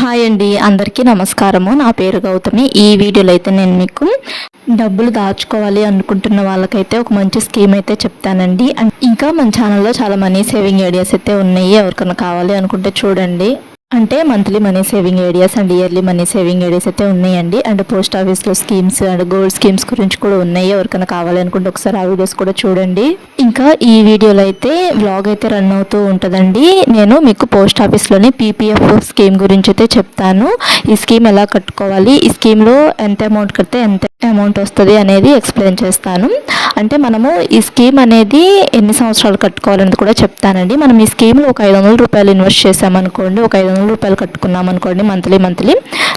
Hi అండి అందరికీ నమస్కారము. నా పేరు గౌతమి. ఈ వీడియోలో అయితే నేను మీకు డబ్బులు దాచుకోవాలి అనుకుంటున్న వాళ్ళకైతే ఒక మంచి స్కీమ్ అయితే చెప్తానండి. ఇంకా మన ఛానల్లో చాలా మనీ సేవింగ్ ఐడియాస్ అయితే ఉన్నాయి. ఎవరికైనా కావాలి అనుకుంటే చూడండి. అంటే monthly money saving areas and yearly money saving areas అయితే ఉన్నాయండి. అండ్ పోస్ట్ ఆఫీస్లో స్కీమ్స్ అండ్ గోల్డ్ స్కీమ్స్ గురించి కూడా ఉన్నాయి? ఎవరికైనా కావాలనుకుంటే ఒకసారి ఆ వీడియోస్ కూడా చూడండి. ఇంకా ఈ వీడియోలో అయితే వ్లాగ్ అయితే రన్ అవుతూ ఉంటుందండి. నేను మీకు పోస్ట్ ఆఫీస్లోని పీపీఎఫ్ స్కీమ్ గురించి అయితే చెప్తాను. ఈ స్కీమ్ ఎలా కట్టుకోవాలి? ఈ స్కీమ్లో ఎంత అమౌంట్ కడితే ఎంత అమౌంట్ వస్తుంది అనేది ఎక్స్ప్లెయిన్ చేస్తాను. అంటే మనము ఈ స్కీమ్ అనేది ఎన్ని సంవత్సరాలు కట్టుకోవాలని కూడా చెప్తానండి. మనం ఈ స్కీమ్లో ఒక ఐదు వందల రూపాయలు ఇన్వెస్ట్ చేసామనుకోండి ఒక ఐదు వందల రూపాయలు కట్టుకున్నాం అనుకోండి మంత్లీ మంత్లీ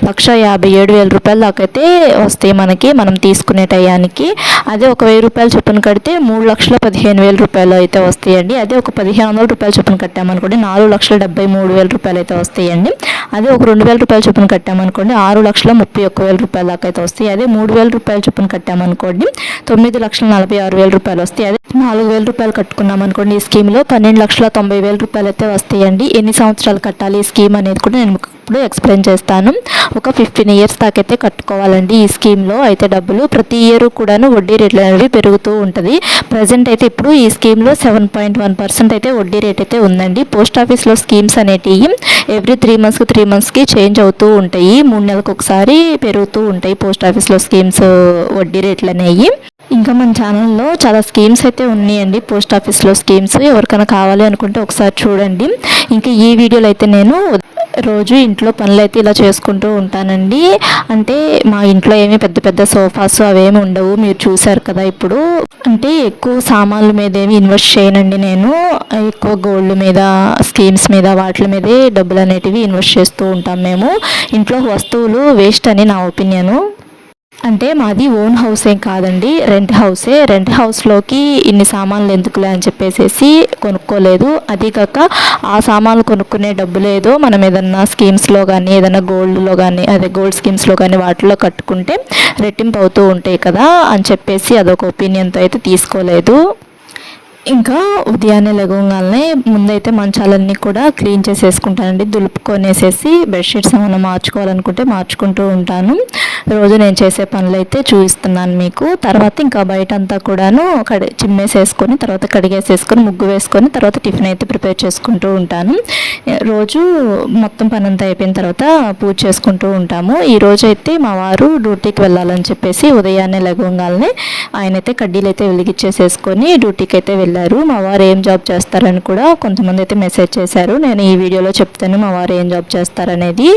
లక్ష యాభై ఏడు వేల రూపాయల దాకైతే వస్తాయి మనకి మనం తీసుకునే టయానికి. అదే ఒక వెయ్యి రూపాయలు చొప్పున కడితే మూడు లక్షల పదిహేను వేల రూపాయలు అయితే వస్తాయండి. అదే ఒక పదిహేను వందల రూపాయలు చొప్పున కట్టామనుకోండి నాలుగు లక్షల డెబ్బై మూడు వేల రూపాయలు అయితే వస్తాయండి. అదే ఒక రెండు వేల రూపాయలు చొప్పున కట్టామనుకోండి ఆరు లక్షల ముప్పై ఒక్క వేల రూపాయల దాకా అయితే వస్తాయి. అదే మూడు వేల రూపాయలు చొప్పున కట్టామనుకోండి తొమ్మిది లక్షల నలభై ఆరు వేల రూపాయలు వస్తాయి. అదే నాలుగు వేల రూపాయలు కట్టుకున్నాం అనుకోండి ఈ స్కీమ్లో పన్నెండు లక్షల తొంభై వేల రూపాయలు అయితే వస్తాయండి. ఎన్ని సంవత్సరాలు కట్టాలి ఈ స్కీమ్ అనేది కూడా నేను ఇప్పుడు ఎక్స్ప్లెయిన్ చేస్తాను. ఒక ఫిఫ్టీన్ ఇయర్స్ దాకైతే అయితే కట్టుకోవాలండి ఈ స్కీమ్లో. అయితే డబ్బులు ప్రతి ఇయర్ కూడాను వడ్డీ రేట్లు అనేవి పెరుగుతూ ఉంటుంది. ప్రజెంట్ అయితే ఇప్పుడు ఈ స్కీమ్లో సెవెన్ పాయింట్ వన్ పర్సెంట్ అయితే వడ్డీ రేట్ అయితే ఉందండి. పోస్ట్ ఆఫీస్లో స్కీమ్స్ అనేటివి ఎవ్రీ త్రీ మంత్స్కి త్రీ మంత్స్కి చేంజ్ అవుతూ ఉంటాయి. మూడు నెలలకు ఒకసారి పెరుగుతూ ఉంటాయి పోస్ట్ ఆఫీస్లో స్కీమ్స్ వడ్డీ రేట్లు అనేవి. ఇంకా మన ఛానల్లో చాలా స్కీమ్స్ అయితే ఉన్నాయండి. పోస్ట్ ఆఫీస్లో స్కీమ్స్ ఎవరికైనా కావాలి అనుకుంటే ఒకసారి చూడండి. ఇంకా ఈ వీడియోలో అయితే నేను రోజు ఇంట్లో పనులు అయితే ఇలా చేసుకుంటూ ఉంటానండి. అంటే మా ఇంట్లో ఏమి పెద్ద పెద్ద సోఫాస్ అవేమి ఉండవు. మీరు చూసారు కదా ఇప్పుడు. అంటే ఎక్కువ సామాన్ల మీద ఏమి ఇన్వెస్ట్ చేయనండి నేను. ఎక్కువ గోల్డ్ మీద స్కీమ్స్ మీద వాటి మీదే డబ్బులు అనేటివి ఇన్వెస్ట్ చేస్తూ ఉంటాం మేము. ఇంట్లో వస్తువులు వేస్ట్ అని నా ఒపీనియను. అంటే మాది ఓన్ హౌస్ ఏం కాదండి రెంట్ హౌసే. రెంట్ హౌస్లోకి ఇన్ని సామాన్లు ఎందుకులే అని చెప్పేసి కొనుక్కోలేదు. అది కాక ఆ సామాన్లు కొనుక్కునే డబ్బు లేదో. మనం ఏదన్నా స్కీమ్స్లో కానీ ఏదైనా గోల్డ్లో కానీ అదే గోల్డ్ స్కీమ్స్లో కానీ వాటిలో కట్టుకుంటే రెట్టింపు అవుతూ ఉంటాయి కదా అని చెప్పేసి అదొక ఒపీనియన్తో అయితే తీసుకోలేదు. ఇంకా ఉదయాన్నే లెగవగానే ముందైతే మంచాలన్నీ కూడా క్లీన్ చేసేసుకుంటానండి. దులుపుకొనేసేసి బెడ్షీట్స్ ఏమైనా మార్చుకోవాలనుకుంటే మార్చుకుంటూ ఉంటాను. రోజు నేను చేసే పనులు అయితే చూపిస్తున్నాను మీకు. తర్వాత ఇంకా బయట అంతా కూడాను కడి చిమ్మేసేసుకొని తర్వాత కడిగేసేసుకొని ముగ్గు వేసుకొని తర్వాత టిఫిన్ అయితే ప్రిపేర్ చేసుకుంటూ ఉంటాను. రోజు మొత్తం పని అంతా అయిపోయిన తర్వాత పూజ చేసుకుంటూ ఉంటాము. ఈ రోజు అయితే మా వారు డ్యూటీకి వెళ్ళాలని చెప్పేసి ఉదయాన్నే లెగవగానే ఆయన అయితే కడ్డీలు అయితే వెలిగించేసేసుకొని డ్యూటీకి అయితే వెళ్ళారు. మా వారు ఏం జాబ్ చేస్తారని కూడా కొంతమంది అయితే మెసేజ్ చేశారు. నేను ఈ వీడియోలో చెప్తాను మా వారు ఏం జాబ్ చేస్తారనేది.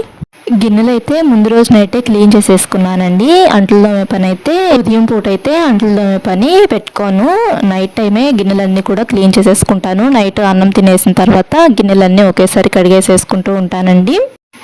గిన్నెలు అయితే ముందు రోజు నైటే క్లీన్ చేసేసుకున్నానండి. అంట్లు దోమే పని అయితే ఉదయం పూట అయితే అంట్లు దోమే పని పెట్టుకోను. నైట్ టైమే గిన్నెలన్నీ కూడా క్లీన్ చేసేసుకుంటాను. నైట్ అన్నం తినేసిన తర్వాత గిన్నెలన్నీ ఒకేసారి కడిగేసేసుకుంటూ ఉంటానండి.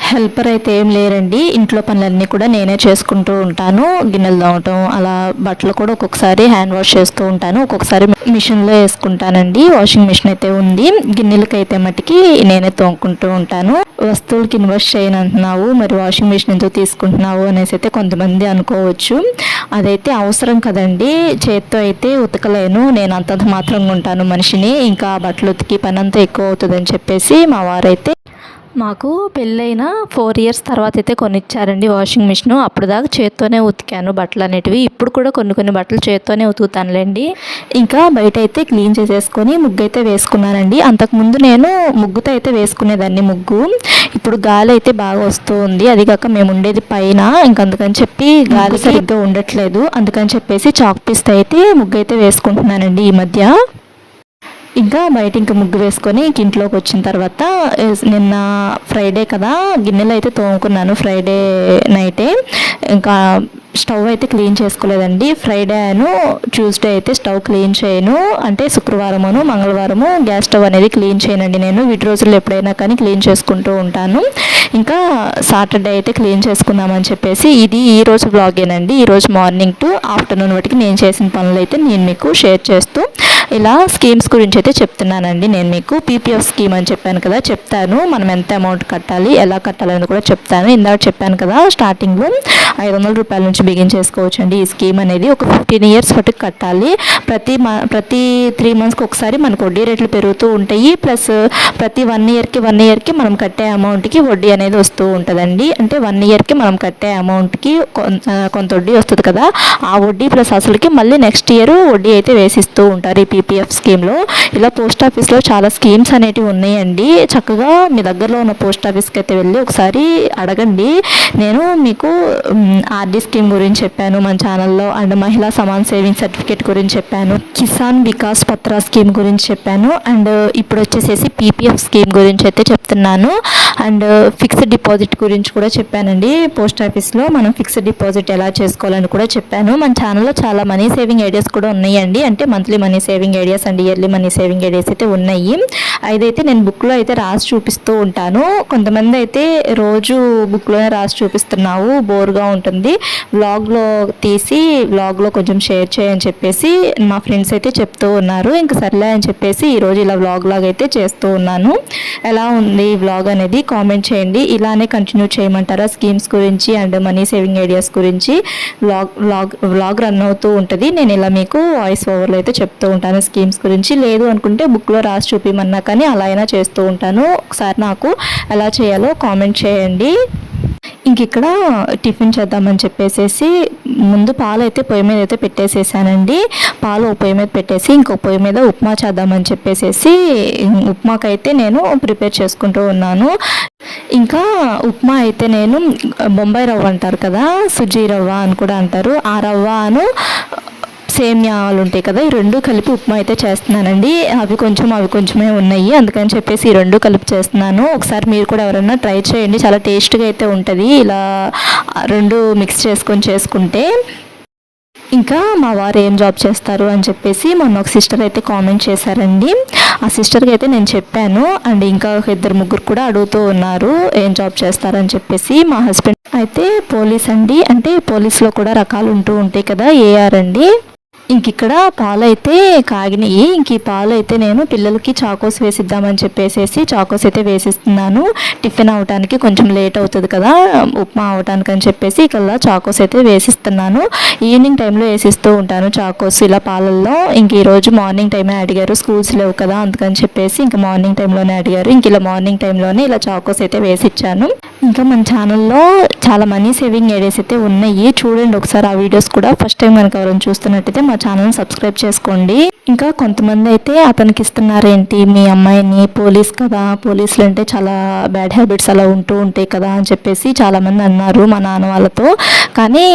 హెల్పర్ అయితే ఏం లేరండి. ఇంట్లో పనులన్నీ కూడా నేనే చేసుకుంటూ ఉంటాను. గిన్నెలు తోమటం అలా బట్టలు కూడా ఒక్కొక్కసారి హ్యాండ్ వాష్ చేస్తూ ఉంటాను. ఒక్కొక్కసారి మిషన్లో వేసుకుంటానండి. వాషింగ్ మిషన్ అయితే ఉంది. గిన్నెలకి అయితే మటుకి నేనే తోముకుంటూ ఉంటాను. వస్తువులకి ఇన్వెస్ట్ చేయను అంటున్నావు మరి వాషింగ్ మిషన్ ఎందుకు తీసుకుంటున్నావు అనేసి అయితే కొంతమంది అనుకోవచ్చు. అదైతే అవసరం కదండి. చేత్తో అయితే ఉతకలేను. నేను అంతంత మాత్రంగా ఉంటాను మనిషిని. ఇంకా బట్టలు ఉతికి పని అంతా ఎక్కువ అవుతుందని చెప్పేసి మా వారైతే మాకు పెళ్ళైన ఫోర్ ఇయర్స్ తర్వాత అయితే కొనిచ్చారండి వాషింగ్ మిషన్. అప్పుడు దాకా చేత్తోనే ఉతికాను బట్టలు అనేటివి. ఇప్పుడు కూడా కొన్ని కొన్ని బట్టలు చేత్తోనే ఉతుకుతానులేండి. ఇంకా బయట అయితే క్లీన్ చేసేసుకొని ముగ్గు అయితే వేసుకున్నానండి. అంతకుముందు నేను ముగ్గుతో అయితే వేసుకునేదాన్ని ముగ్గు. ఇప్పుడు గాలి అయితే బాగా వస్తూ ఉంది. అది కాక మేము ఉండేది పైన. ఇంకందుకని చెప్పి గాలి సరిగ్గా ఉండట్లేదు. అందుకని చెప్పేసి చాక్ పీస్తో అయితే ముగ్గు అయితే వేసుకుంటున్నానండి ఈ మధ్య. ఇంకా బయట ఇంకా ముగ్గు వేసుకొని ఇంట్లోకి వచ్చిన తర్వాత నిన్న ఫ్రైడే కదా గిన్నెలు అయితే తోముకున్నాను ఫ్రైడే నైటే. ఇంకా స్టవ్ అయితే క్లీన్ చేసుకోలేదండి. ఫ్రైడే అను ట్యూస్డే అయితే స్టవ్ క్లీన్ చేయను. అంటే శుక్రవారమును మంగళవారము గ్యాస్ స్టవ్ అనేది క్లీన్ చేయనండి నేను. వీటి రోజుల్లో ఎప్పుడైనా కానీ క్లీన్ చేసుకుంటూ ఉంటాను. ఇంకా సాటర్డే అయితే క్లీన్ చేసుకుందామని చెప్పేసి ఇది ఈ రోజు బ్లాగేనండి ఈరోజు మార్నింగ్ టు ఆఫ్టర్నూన్ వాటికి నేను చేసిన పనులు అయితే నేను మీకు షేర్ చేస్తూ ఇలా స్కీమ్స్ గురించి అయితే చెప్తున్నానండి నేను మీకు. పీపీఎఫ్ స్కీమ్ అని చెప్పాను కదా చెప్తాను. మనం ఎంత అమౌంట్ కట్టాలి ఎలా కట్టాలని కూడా చెప్తాను. ఇందాక చెప్పాను కదా స్టార్టింగ్లో ఐదు వందల రూపాయల నుంచి నుంచి బిగిన్ చేసుకోవచ్చండి. ఈ స్కీమ్ అనేది ఒక ఫిఫ్టీన్ ఇయర్స్ వరకు కట్టాలి. ప్రతి ప్రతి త్రీ మంత్స్కి ఒకసారి మనకు వడ్డీ రేట్లు పెరుగుతూ ఉంటాయి. ప్లస్ ప్రతి వన్ ఇయర్కి వన్ ఇయర్కి మనం కట్టే అమౌంట్కి వడ్డీ అనేది వస్తూ ఉంటుందండి. అంటే వన్ ఇయర్కి మనం కట్టే అమౌంట్కి కొంత వడ్డీ వస్తుంది కదా. ఆ వడ్డీ ప్లస్ అసలుకి మళ్ళీ నెక్స్ట్ ఇయర్ వడ్డీ అయితే వేసిస్తూ ఉంటారు ఈ పీపీఎఫ్ స్కీమ్లో ఇలా పోస్ట్ ఆఫీస్లో చాలా స్కీమ్స్ అనేటివి ఉన్నాయండి. చక్కగా మీ దగ్గరలో ఉన్న పోస్ట్ ఆఫీస్కి అయితే వెళ్ళి ఒకసారి అడగండి. నేను మీకు ఆర్డీ స్కీమ్ గురించి చెప్పాను మన ఛానల్లో అండ్ మహిళా సమాన్ సేవింగ్ సర్టిఫికేట్ గురించి చెప్పాను. కిసాన్ వికాస్ పత్ర స్కీమ్ గురించి చెప్పాను. అండ్ ఇప్పుడు వచ్చేసేసి పీపీఎఫ్ స్కీమ్ గురించి అయితే చెప్తున్నాను. అండ్ ఫిక్స్డ్ డిపాజిట్ గురించి కూడా చెప్పానండి. పోస్ట్ ఆఫీస్లో మనం ఫిక్స్డ్ డిపాజిట్ ఎలా చేసుకోవాలని కూడా చెప్పాను. మన ఛానల్లో చాలా మనీ సేవింగ్ ఐడియాస్ కూడా ఉన్నాయండి. అంటే monthly money saving ideas and yearly money saving ideas అయితే ఉన్నాయి. అదైతే నేను బుక్లో అయితే రాసి చూపిస్తూ ఉంటాను. కొంతమంది అయితే రోజు బుక్లోనే రాసి చూపిస్తున్నావు. బోర్గా ఉంటుంది. వ్లాగ్లో తీసి వ్లాగ్లో కొంచెం షేర్ చేయని చెప్పేసి మా ఫ్రెండ్స్ అయితే చెప్తూ ఉన్నారు. ఇంకా సర్లే అని చెప్పేసి ఈరోజు ఇలా వ్లాగ్ లాగా అయితే చేస్తూ ఉన్నాను. ఎలా ఉంది వ్లాగ్ అనేది కామెంట్ చేయండి. ఇలానే కంటిన్యూ చేయమంటారా స్కీమ్స్ గురించి అండ్ మనీ సేవింగ్ ఐడియాస్ గురించి? వ్లాగ్ వ్లాగ్ వ్లాగ్ రన్ అవుతూ ఉంటుంది. నేను ఇలా మీకు వాయిస్ ఓవర్లో అయితే చెప్తూ ఉంటాను స్కీమ్స్ గురించి. లేదు అనుకుంటే బుక్లో రాసి చూపిమన్నా కానీ అలా అయినా చేస్తూ ఉంటాను. ఒకసారి నాకు ఎలా చేయాలో కామెంట్ చేయండి. ఇక్కడ టిఫిన్ చేద్దామని చెప్పేసేసి ముందు పాలు అయితే పొయ్యి మీద అయితే పెట్టేసేసానండి. పాలు ఒక పొయ్యి మీద పెట్టేసి ఇంకో పొయ్యి మీద ఉప్మా చేద్దామని చెప్పేసేసి ఉప్మాకైతే నేను ప్రిపేర్ చేసుకుంటూ ఉన్నాను. ఇంకా ఉప్మా అయితే నేను బొంబాయి రవ్వ అంటారు కదా సుజీ రవ్వ అని కూడా అంటారు. ఆ రవ్వను సేమ్యాలు ఉంటాయి కదా ఈ రెండు కలిపి ఉప్మా అయితే చేస్తున్నానండి. అవి కొంచెం అవి కొంచెమే ఉన్నాయి. అందుకని చెప్పేసి ఈ రెండు కలిపి చేస్తున్నాను. ఒకసారి మీరు కూడా ఎవరైనా ట్రై చేయండి. చాలా టేస్ట్గా అయితే ఉంటుంది. ఇలా రెండు మిక్స్ చేసుకొని చేసుకుంటే ఇంకా మా వారు ఏం జాబ్ చేస్తారు అని చెప్పేసి మొన్న ఒక సిస్టర్ అయితే కామెంట్ చేశారండి. ఆ సిస్టర్కి అయితే నేను చెప్పాను. అండ్ ఇంకా ఒక ఇద్దరు ముగ్గురు కూడా అడుగుతూ ఉన్నారు ఏం జాబ్ చేస్తారని చెప్పేసి. మా హస్బెండ్ అయితే పోలీస్ అండి. అంటే పోలీస్లో కూడా రకాలు ఉంటూ ఉంటాయి కదా ఏఆర్ అండి. ఇంక ఇక్కడ పాలు అయితే కాగినాయి ఇంక ఈ పాలు అయితే నేను పిల్లలకి చాకోస్ వేసిద్దామని చెప్పేసేసి చాకోస్ అయితే వేసిస్తున్నాను. టిఫిన్ అవటానికి కొంచెం లేట్ అవుతుంది కదా ఉప్మా అవటానికి అని చెప్పేసి ఇక్కడ చాకోస్ అయితే వేసిస్తున్నాను. ఈవినింగ్ టైంలో వేసిస్తూ ఉంటాను చాకోస్ ఇలా పాలల్లో. ఇంక ఈరోజు మార్నింగ్ టైమే అడిగారు స్కూల్స్ లేవు కదా అందుకని చెప్పేసి ఇంకా మార్నింగ్ టైంలోనే అడిగారు. ఇంక ఇలా మార్నింగ్ టైంలోనే ఇలా చాకోస్ అయితే వేసిచ్చాను. ఇంకా మన ఛానల్లో చాలా మనీ సేవింగ్ ఏరియాస్ అయితే ఉన్నాయి. చూడండి ఒకసారి ఆ వీడియోస్ కూడా. ఫస్ట్ టైం కనుక ఎవరైనా చూస్తున్నట్టయితే మా ఛానల్ సబ్స్క్రైబ్ చేసుకోండి. ఇంకా కొంతమంది అయితే అతనికి ఇస్తున్నారేంటి మీ అమ్మాయిని పోలీస్ కదా పోలీసులు అంటే చాలా బ్యాడ్ హ్యాబిట్స్ అలా ఉంటూ ఉంటాయి కదా అని చెప్పేసి చాలామంది అన్నారు మా నాన్న వాళ్ళతో. కానీ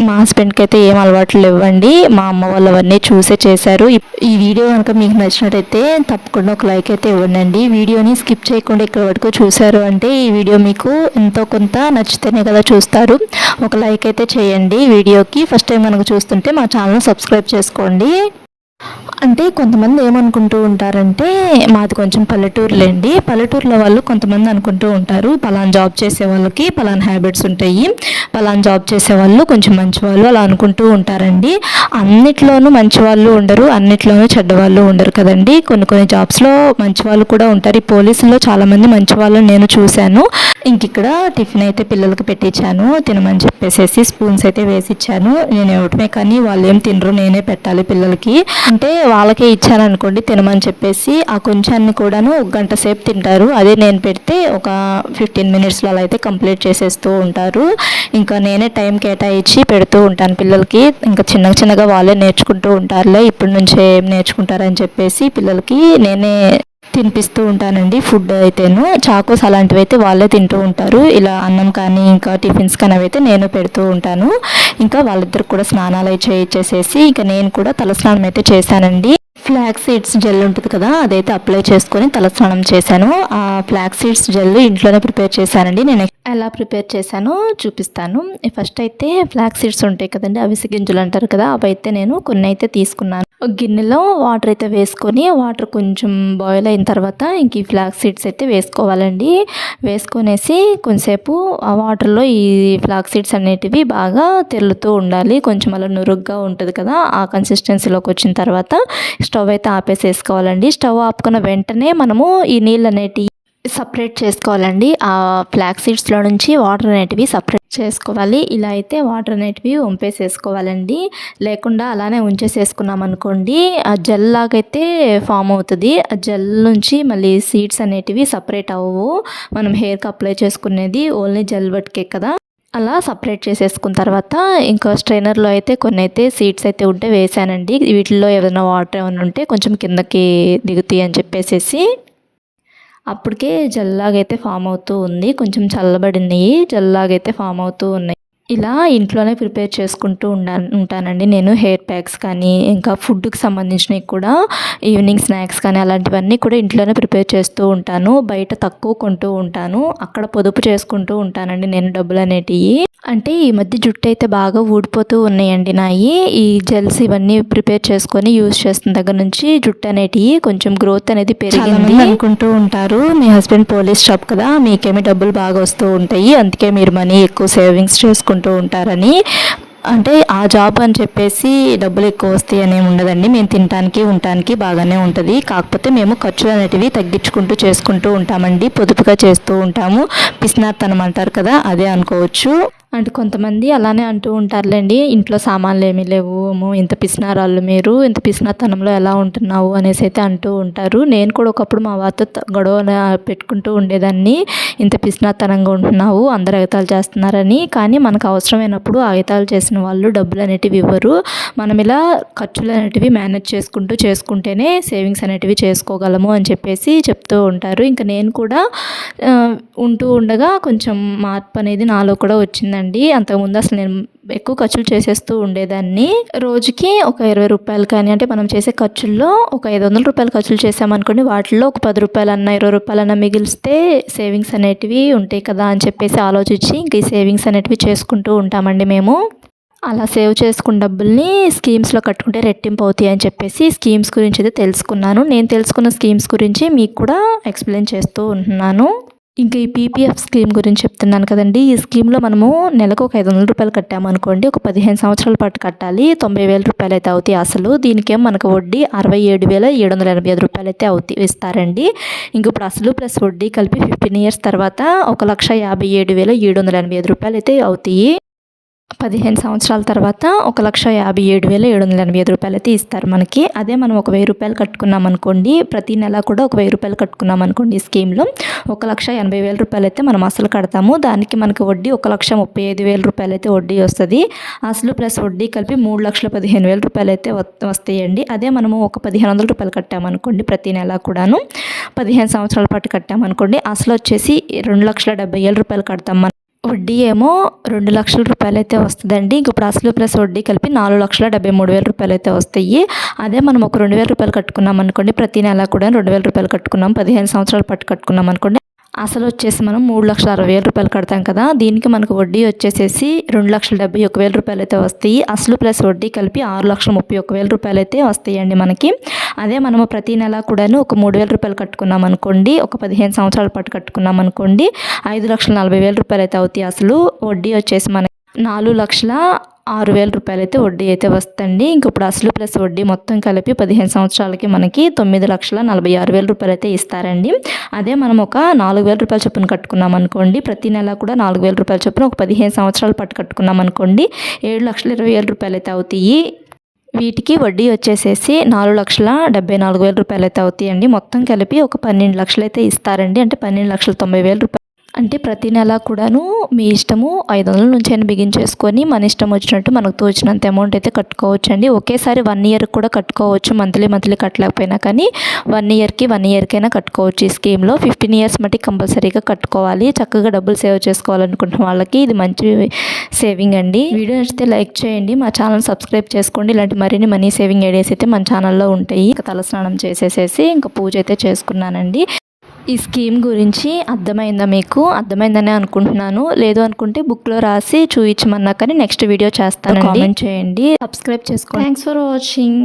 మా హస్బెండ్కి అయితే ఏం అలవాట్లు ఇవ్వండి మా అమ్మ వాళ్ళు అవన్నీ చూసే చేశారు. ఈ- వీడియో కనుక మీకు నచ్చినట్టయితే తప్పకుండా ఒక లైక్ అయితే ఇవ్వండి వీడియోని స్కిప్ చేయకుండా ఇక్కడ వరకు చూశారు అంటే ఈ వీడియో మీకు ఎంతో కొంత నచ్చితేనే కదా చూస్తారు. ఒక లైక్ అయితే చేయండి. వీడియోకి ఫస్ట్ టైం కనుక చూస్తుంటే మా ఛానల్ సబ్స్క్రైబ్ చేసుకోండి. అంటే కొంతమంది ఏమనుకుంటూ ఉంటారంటే మాది కొంచెం పల్లెటూరులేండి. పల్లెటూరులో వాళ్ళు కొంతమంది అనుకుంటూ ఉంటారు పలానా జాబ్ చేసే వాళ్ళకి పలానా హ్యాబిట్స్ ఉంటాయి పలానా జాబ్ చేసే వాళ్ళు కొంచెం మంచివాళ్ళు అలా అనుకుంటూ ఉంటారండి. అన్నిట్లోనూ మంచి వాళ్ళు ఉండరు అన్నిట్లోనూ చెడ్డవాళ్ళు ఉండరు కదండి. కొన్ని కొన్ని జాబ్స్లో మంచివాళ్ళు కూడా ఉంటారు. ఈ పోలీసుల్లో చాలామంది మంచివాళ్ళని నేను చూశాను. ఇంక ఇక్కడ టిఫిన్ అయితే పిల్లలకి పెట్టించాను తినమని చెప్పేసేసి స్పూన్స్ అయితే వేసి ఇచ్చాను నేను ఇవ్వటమే కానీ వాళ్ళు ఏం తినరు నేనే పెట్టాలి పిల్లలకి. అంటే వాళ్ళకే ఇచ్చారనుకోండి తినమని చెప్పేసి ఆ కొంచాన్ని కూడాను ఒక గంట సేపు తింటారు. అదే నేను పెడితే ఒక ఫిఫ్టీన్ మినిట్స్లో అలా అయితే కంప్లీట్ చేసేస్తూ ఉంటారు. ఇంకా నేనే టైం కేటాయించి పెడుతూ ఉంటాను పిల్లలకి. ఇంకా చిన్న చిన్నగా వాళ్ళే నేర్చుకుంటూ ఉంటారులే ఇప్పటి నుంచే ఏం నేర్చుకుంటారని చెప్పేసి పిల్లలకి నేనే తినిపిస్తూ ఉంటానండి. ఫుడ్ అయితేను. చాకోస్ అలాంటివి అయితే వాళ్ళే తింటూ ఉంటారు. ఇలా అన్నం కానీ ఇంకా టిఫిన్స్ కానీ అవి అయితే నేను పెడుతూ ఉంటాను. ఇంకా వాళ్ళిద్దరు కూడా స్నానాలు అయితే చేయించేసేసి ఇంకా నేను కూడా తలస్నానం అయితే చేశానండి. ఫ్లాక్ సీడ్స్ జెల్ ఉంటుంది కదా అదైతే అప్లై చేసుకొని తలస్నానం చేశాను. ఆ ఫ్లాక్ సీడ్స్ జెల్ ఇంట్లోనే ప్రిపేర్ చేశానండి. నేను ఎలా ప్రిపేర్ చేశానో చూపిస్తాను. ఫస్ట్ అయితే ఫ్లాక్ సీడ్స్ ఉంటాయి కదండి అవిసి గింజలు అంటారు కదా అవి అయితే నేను కొన్ని అయితే తీసుకున్నాను. గిన్నెలో వాటర్ అయితే వేసుకొని వాటర్ కొంచెం బాయిల్ అయిన తర్వాత ఇంక ఈ ఫ్లాక్ సీడ్స్ అయితే వేసుకోవాలండి. వేసుకొనేసి కొంచెంసేపు ఆ వాటర్లో ఈ ఫ్లాక్ సీడ్స్ అనేటివి బాగా తెల్లుతూ ఉండాలి. కొంచెం అలా నురుగ్గా ఉంటుంది కదా ఆ కన్సిస్టెన్సీలోకి వచ్చిన తర్వాత స్టవ్ అయితే ఆపేసేసుకోవాలండి. స్టవ్ ఆపుకున్న వెంటనే మనము ఈ నీళ్ళు అనేటివి సపరేట్ చేసుకోవాలండి. ఆ ఫ్లాక్ సీడ్స్లో నుంచి వాటర్ అనేటివి సపరేట్ చేసుకోవాలి. ఇలా అయితే వాటర్ అనేటివి వంపేసేసుకోవాలండి లేకుండా అలానే ఉంచేసేసుకున్నాం అనుకోండి ఆ జెల్ లాగైతే ఫామ్ అవుతుంది. ఆ జెల్ నుంచి మళ్ళీ సీడ్స్ అనేటివి సపరేట్ అవ్వవు. మనం హెయిర్కి అప్లై చేసుకునేది ఓన్లీ జెల్ బట్కే కదా. అలా సపరేట్ చేసేసుకున్న తర్వాత ఇంకా స్ట్రైనర్లో అయితే కొన్ని అయితే సీడ్స్ అయితే ఉంటే వేసానండి. వీటిల్లో ఏదైనా వాటర్ ఏమైనా ఉంటే కొంచెం కిందకి దిగుతాయి అని చెప్పేసేసి అప్పటికే జల్లాగైతే ఫామ్ అవుతూ ఉంది. కొంచెం చల్లబడినాయి. జల్లాగైతే ఫామ్ అవుతూ ఉన్నాయి. ఇలా ఇంట్లోనే ప్రిపేర్ చేసుకుంటూ ఉండా ఉంటానండి. నేను హెయిర్ ప్యాక్స్ కానీ ఇంకా ఫుడ్కి సంబంధించినవి కూడా ఈవినింగ్ స్నాక్స్ కానీ అలాంటివన్నీ కూడా ఇంట్లోనే ప్రిపేర్ చేస్తూ ఉంటాను. బయట తక్కువ కొంటూ ఉంటాను. అక్కడ పొదుపు చేసుకుంటూ ఉంటానండి నేను డబ్బులు అనేటివి అంటే ఈ మధ్య జుట్టు అయితే బాగా ఊడిపోతూ ఉన్నాయండి నాయి. ఈ జెల్స్ ఇవన్నీ ప్రిపేర్ చేసుకొని యూజ్ చేస్తున్న దగ్గర నుంచి జుట్టు అనేటివి కొంచెం గ్రోత్ అనేది పెరిగింది. అనుకుంటూ ఉంటారు మీ హస్బెండ్ పోలీస్ షాప్ కదా మీకేమి డబ్బులు బాగా వస్తూ ఉంటాయి అందుకే మీరు మనీ ఎక్కువ సేవింగ్స్ చేసుకుంటూ ఉంటారని. అంటే ఆ జాబ్ అని చెప్పేసి డబ్బులు ఎక్కువ వస్తాయి అని ఉండదండి. మేము తినడానికి ఉండటానికి బాగానే ఉంటుంది. కాకపోతే మేము ఖర్చులు అనేటివి తగ్గించుకుంటూ చేసుకుంటూ ఉంటామండి. పొదుపుగా చేస్తూ ఉంటాము. పిస్నార్తనం అంటారు కదా అదే అనుకోవచ్చు. అంటే కొంతమంది అలానే అంటూ ఉంటారులేండి. ఇంట్లో సామాన్లు ఏమీ లేవు ఇంత పిసినారాళ్ళు మీరు ఇంత పిసినాతనంలో ఎలా ఉంటున్నావు అనేసి అయితే అంటూ ఉంటారు. నేను కూడా ఒకప్పుడు మా వారితో గొడవ పెట్టుకుంటూ ఉండేదాన్ని. ఇంత పిసినాతనంగా ఉంటున్నావు అందరు ఎగతాలు చేస్తున్నారని. కానీ మనకు అవసరమైనప్పుడు ఆగితాలు చేసిన వాళ్ళు డబ్బులు అనేటివి ఇవ్వరు. మనం ఇలా ఖర్చులు అనేటివి మేనేజ్ చేసుకుంటూ చేసుకుంటేనే సేవింగ్స్ అనేటివి చేసుకోగలము అని చెప్పేసి చెప్తూ ఉంటారు. ఇంకా నేను కూడా ఉంటూ ఉండగా కొంచెం మార్పు అనేది నాలో కూడా వచ్చిందండి. అండి. అంతకుముందు అసలు నేను ఎక్కువ ఖర్చులు చేసేస్తూ ఉండేదాన్ని. రోజుకి ఒక ఇరవై రూపాయలు కానీ అంటే మనం చేసే ఖర్చుల్లో ఒక ఐదు వందల రూపాయలు ఖర్చులు చేసామనుకోండి వాటిల్లో ఒక పది రూపాయలన్నా ఇరవై రూపాయలన్నా మిగిలిస్తే సేవింగ్స్ అనేటివి ఉంటాయి కదా అని చెప్పేసి ఆలోచించి ఇంక ఈ సేవింగ్స్ అనేటివి చేసుకుంటూ ఉంటామండి మేము. అలా సేవ్ చేసుకున్న డబ్బుల్ని స్కీమ్స్లో కట్టుకుంటే రెట్టింపు అవుతాయి అని చెప్పేసి స్కీమ్స్ గురించి అయితే తెలుసుకున్నాను. నేను తెలుసుకున్న స్కీమ్స్ గురించి మీకు కూడా ఎక్స్ప్లెయిన్ చేస్తూ ఉంటున్నాను. ఇంకా ఈ పీపీఎఫ్ స్కీమ్ గురించి చెప్తున్నాను కదండి. ఈ స్కీమ్లో మనము నెలకు ఒక ఐదు వందల రూపాయలు కట్టామనుకోండి ఒక పదిహేను సంవత్సరాల పాటు కట్టాలి. తొంభై వేల రూపాయలు అయితే అవుతాయి అసలు. దీనికేం మనకు వడ్డీ అరవై ఏడు వేల ఏడు వందల ఎనభై ఐదు రూపాయలు అయితే అవుతాయి ఇస్తారండి. ఇంక ఇప్పుడు అసలు ప్లస్ వడ్డీ కలిపి ఫిఫ్టీన్ ఇయర్స్ తర్వాత ఒక లక్ష యాభై ఏడు వేల ఏడు వందల ఎనభై ఐదు రూపాయలు అయితే అవుతాయి. పదిహేను సంవత్సరాల తర్వాత ఒక లక్ష యాభై ఏడు వేల ఏడు వందల ఎనభై ఐదు రూపాయలు అయితే ఇస్తారు మనకి. అదే మనం ఒక వెయ్యి రూపాయలు కట్టుకున్నాం అనుకోండి ప్రతి నెల కూడా ఒక వెయ్యి రూపాయలు కట్టుకున్నాం అనుకోండి ఈ స్కీమ్లో ఒక లక్ష ఎనభై వేల రూపాయలు అయితే మనం అసలు కడతాము. దానికి మనకి వడ్డీ ఒక లక్ష ముప్పై ఐదు వేల రూపాయలు అయితే వడ్డీ వస్తుంది. అసలు ప్లస్ వడ్డీ కలిపి మూడు లక్షల పదిహేను వేల రూపాయలు అయితే వస్తాయండి. అదే మనము ఒక పదిహేను వందల రూపాయలు కట్టామనుకోండి ప్రతి నెల కూడాను. పదిహేను సంవత్సరాల పాటు కట్టామనుకోండి అసలు వచ్చేసి రెండు లక్షల డెబ్బై వేల రూపాయలు కడతాం వడ్డీ ఏమో రెండు లక్షల రూపాయలు అయితే వస్తుందండి. ఇంక ఇప్పుడు అసలు ప్లస్ వడ్డీ కలిపి నాలుగు లక్షల డెబ్బై మూడు వేల రూపాయలు అయితే వస్తాయి. అదే మనం ఒక రెండు వేల రూపాయలు కట్టుకున్నాం అనుకోండి ప్రతి నెల కూడా రెండు వేల రూపాయలు కట్టుకున్నాం పదిహేను సంవత్సరాలు పట్టు కట్టుకున్నాం అనుకోండి అసలు వచ్చేసి మనం మూడు లక్షల అరవై వేల రూపాయలు కడతాం కదా దీనికి మనకు వడ్డీ వచ్చేసేసి రెండు లక్షల డెబ్బై ఒక వేల రూపాయలు అయితే వస్తాయి. అసలు ప్లస్ వడ్డీ కలిపి ఆరు లక్షల ముప్పై ఒక వేల రూపాయలు అయితే వస్తాయండి మనకి. అదే మనము ప్రతి నెల కూడాను ఒక మూడు వేల రూపాయలు కట్టుకున్నాం అనుకోండి ఒక పదిహేను సంవత్సరాల పాటు కట్టుకున్నాం అనుకోండి ఐదు లక్షల నలభై వేల రూపాయలు అయితే అవుతాయి అసలు. వడ్డీ వచ్చేసి మనకి నాలుగు లక్షల ఆరు వేల రూపాయలు అయితే వడ్డీ అయితే వస్తుంది ఇంక ఇప్పుడు అసలు ప్లస్ వడ్డీ మొత్తం కలిపి పదిహేను సంవత్సరాలకి మనకి తొమ్మిది లక్షల నలభై ఆరు వేల రూపాయలు అయితే ఇస్తారండి. అదే మనం ఒక నాలుగు వేల రూపాయల చొప్పున కట్టుకున్నాం అనుకోండి. ప్రతి నెల కూడా నాలుగు వేల రూపాయల చొప్పున ఒక పదిహేను సంవత్సరాలు పట్టు కట్టుకున్నాం అనుకోండి. ఏడు లక్షల ఇరవై వేల రూపాయలు అయితే అవుతాయి. వీటికి వడ్డీ వచ్చేసేసి నాలుగు లక్షల డెబ్బై నాలుగు వేల రూపాయలు అయితే అవుతాయండి. మొత్తం కలిపి ఒక పన్నెండు లక్షలు అయితే ఇస్తారండి. అంటే పన్నెండు లక్షల తొంభై వేల రూపాయలు అంటే ప్రతి నెల కూడాను మీ ఇష్టము ఐదు వందల నుంచి అయినా బిగించేసుకొని మన ఇష్టం వచ్చినట్టు మనకు తోచినంత అమౌంట్ అయితే కట్టుకోవచ్చు అండి ఒకేసారి వన్ ఇయర్ కూడా కట్టుకోవచ్చు మంత్లీ మంత్లీ కట్టలేకపోయినా కానీ వన్ ఇయర్కి వన్ ఇయర్కైనా కట్టుకోవచ్చు. ఈ స్కీమ్లో ఫిఫ్టీన్ ఇయర్స్ మట్టి కంపల్సరీగా కట్టుకోవాలి. చక్కగా డబ్బులు సేవ్ చేసుకోవాలనుకుంటున్న వాళ్ళకి ఇది మంచి సేవింగ్ అండి. వీడియో నచ్చితే లైక్ చేయండి మా ఛానల్ సబ్స్క్రైబ్ చేసుకోండి. ఇలాంటి మరిన్ని మనీ సేవింగ్ ఐడియాస్ అయితే మన ఛానల్లో ఉంటాయి. ఇంకా తలస్నానం చేసేసేసి ఇంకా పూజ అయితే చేసుకున్నానండి. ఈ స్కీమ్ గురించి అర్థమైందా మీకు? అర్థమైందనే అనుకుంటున్నాను. లేదు అనుకుంటే బుక్లో రాసి చూపించమన్నా కానీ నెక్స్ట్ వీడియో చేస్తాను కామెంట్ చేయండి. సబ్స్క్రైబ్ చేసుకోండి. Thanks for watching